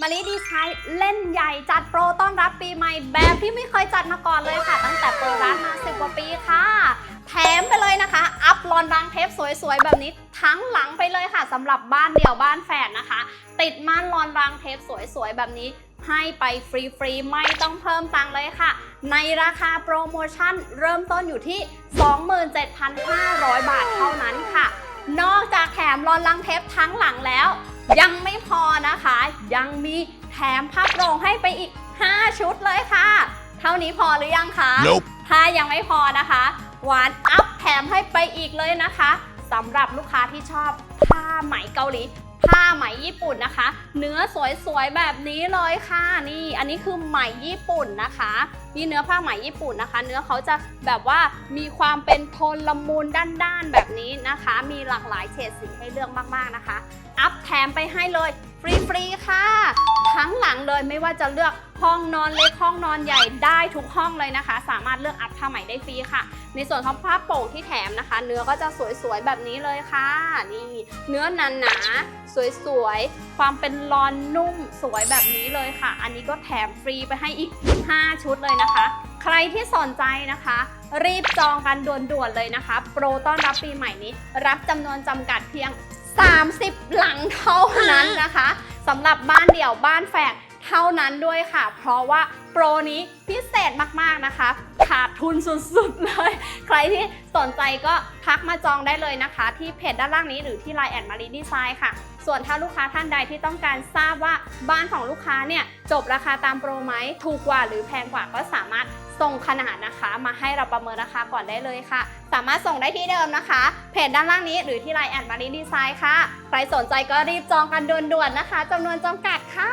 มารีดีไซน์เล่นใหญ่จัดโปรต้อนรับปีใหม่แบบที่ไม่เคยจัดมาก่อนเลยค่ะ ตั้งแต่เปิดร้านมา10กว่าปีค่ะ แถมไปเลยนะคะ อัพลอนรางเทปสวยๆ แบบนี้ทั้งหลังไปเลยค่ะสำหรับบ้านเดี่ยวบ้านแฝดนะคะ ติดม่านลอนรางเทปสวยๆ แบบนี้ให้ไปฟรีๆ ไม่ต้องเพิ่มตังค์เลยค่ะ ในราคาโปรโมชั่นเริ่มต้นอยู่ที่ 27,500 บาทเท่านั้นค่ะ นอกจากแถมรอนลังเทปทั้งหลังแล้ว ยังไม่พอนะคะ ยังมีแถมผ้าโปร่งให้ไปอีก 5 ชุดเลยค่ะ เท่านี้พอหรือยังคะ Nope ถ้ายังไม่พอนะคะ หวานอัพแถมให้ไปอีกเลยนะคะสำหรับลูกค้าที่ชอบ ผ้าไหมเกาหลี ผ้าไหมญี่ปุ่นนะคะ เนื้อสวยๆแบบนี้เลยค่ะนี่ อันนี้คือไหมญี่ปุ่นนะคะนี่เนื้อผ้าไหมญี่ปุ่นนะคะ เนื้อเขาจะแบบว่ามีความเป็นโทนละมุนด้านๆแบบนี้นะคะ มีหลากหลายเฉดสีให้เลือกมากๆนะคะ อัพแถมไปให้เลย ฟรีๆค่ะ ทั้งหลังเลยไม่ว่าจะเลือกห้องนอนเล็กห้องนอนใหญ่ได้ทุกห้องเลยนะคะ สามารถเลือกอัพผ้าไหมได้ฟรีค่ะ ในส่วนของผ้าโป่งที่แถมนะคะ เนื้อก็จะสวยๆแบบนี้เลยค่ะ นี่เนื้อหนาหนาๆสวยๆ ความเป็นลอนนุ่มสวยแบบนี้เลยค่ะ อันนี้ก็แถมฟรีไปให้อีก 5 ชุดเลยนะคะ ใครที่สนใจนะคะ รีบจองกันด่วนๆเลยนะคะ โปรต้อนรับปีใหม่นี้ รับจำนวนจำกัดเพียง 30 หลังเท่านั้นนะคะสำหรับบ้านเดี่ยวบ้านแฝด เท่านั้นด้วยค่ะ เพราะว่าโปรนี้พิเศษมากๆนะคะ ขาดทุนสุดๆเลย ใครที่สนใจก็ทักมาจองได้เลยนะคะ ที่เพจด้านล่างนี้หรือที่ Line แอดมารีดีไซน์ค่ะ ส่วนถ้าลูกค้าท่านใดที่ต้องการทราบว่าบ้านของลูกค้าเนี่ยจบราคาตามโปรไหมถูกกว่าหรือแพงกว่าก็สามารถส่งขนาดนะคะ มาให้เราประเมินราคาก่อนได้เลยค่ะ สามารถส่งได้ที่เดิมนะคะ เพจด้านล่างนี้หรือที่ Line แอดมารีดีไซน์ค่ะ ใครสนใจก็รีบจองกันด่วนๆนะคะจำนวนจำกัดค่ะ